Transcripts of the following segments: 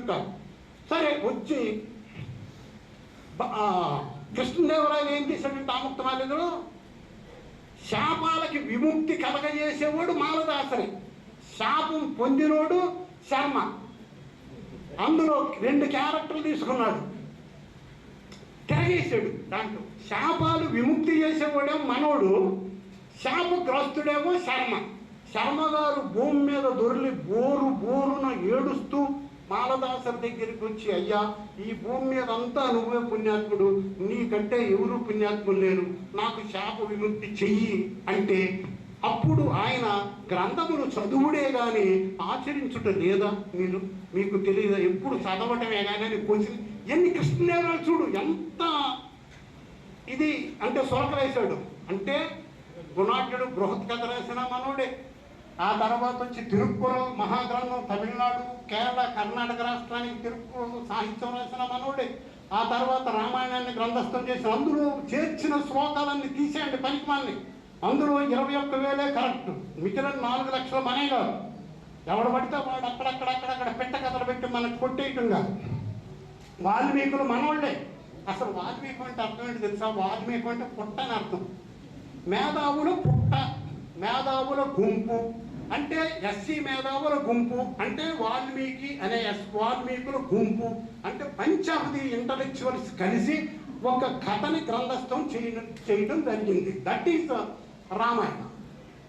కాదు సరే వచ్చి కృష్ణదేవరాయలు ఏం చేశాడంటే ఆముక్తమాలిలో శాపాలకి విముక్తి కలగజేసేవాడు మాలదాసరి. శాపం పొందినోడు శర్మ. అందులో రెండు క్యారెక్టర్లు తీసుకున్నాడు. తిరగేశాడు దాంట్లో. శాపాలు విముక్తి చేసేవాడేమో మనోడు శాపగ్రస్తుడేమో శర్మ. శర్మ గారు భూమి మీద దొరిలి బోరు బోరున ఏడుస్తూ మాలదాసరి దగ్గరికి వచ్చి అయ్యా ఈ భూమి మీద అంతా నువ్వే పుణ్యాత్ముడు. నీకంటే ఎవరు పుణ్యాత్ములు లేరు? నాకు శాప విముక్తి చెయ్యి. అంటే అప్పుడు ఆయన గ్రంథములు చదువుడే కానీ ఆచరించుట లేదా మీరు? మీకు తెలియదా? ఎప్పుడు చదవటమే కానీ క్వశ్చన్. ఎన్ని కృష్ణదేవరాలు చూడు ఎంత ఇది అంటే సొలక అంటే గుణాఢ్యుడు బృహత్ కథ రాసిన మనోడే. ఆ తర్వాత వచ్చి తిరుక్కురం మహాగ్రంథం తమిళనాడు కేరళ కర్ణాటక రాష్ట్రానికి తిరుక్కురం సాహిత్యం రాసిన మనోడే ఆ తర్వాత రామాయణాన్ని గ్రంథస్థం చేసి అందులో చేర్చిన శ్లోకాలన్నీ తీసేయండి పనికిమాలని అందులో ఇరవై ఒక్క వేలే కరెక్ట్. మిగిలిన నాలుగు లక్షల మనే కాదు ఎవడు పడితే వాడు అక్కడక్కడక్కడక్కడ పెట్ట కథలు పెట్టి మనకు కొట్టేయటంగా. వాల్మీకులు మనోళ్ళే. అసలు వాల్మీకి అంటే అర్థం ఏంటి తెలుసా? వాల్మీకి అంటే పుట్ట అని అర్థం. మేధావులు పుట్ట మేధావుల గుంపు. అంటే ఎస్సీ మేధావుల గుంపు అంటే వాల్మీకి అనే ఎస్ వాల్మీకుల గుంపు అంటే పంచావధి ఇంటలెక్చువల్స్ కలిసి ఒక కథని గ్రంథస్థం చేయడం చేయడం జరిగింది. That is uh, Ramayanam.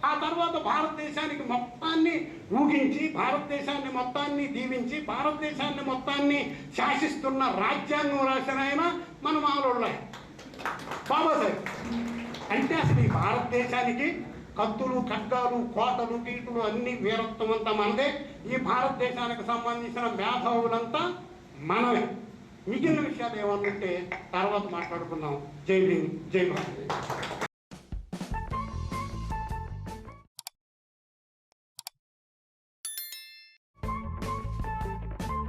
ఆ తర్వాత భారతదేశానికి మొత్తాన్ని ఊగించి భారతదేశాన్ని మొత్తాన్ని దీవించి భారతదేశాన్ని మొత్తాన్ని శాసిస్తున్న రాజ్యాంగం రాసిన ఆయన మన మాలోళ్ళ. బాబాసాహెబ్. అంటే అసలు ఈ భారతదేశానికి కత్తులు ఖడ్గాలు కోటలు గీటులు అన్ని వీరత్వం అంతా మనదే. ఈ భారతదేశానికి సంబంధించిన మేధావులంతా మనమే మిగిలిన విషయాలు ఏమన్నంటే తర్వాత మాట్లాడుకుందాం. జై భీమ్ జై భారత్.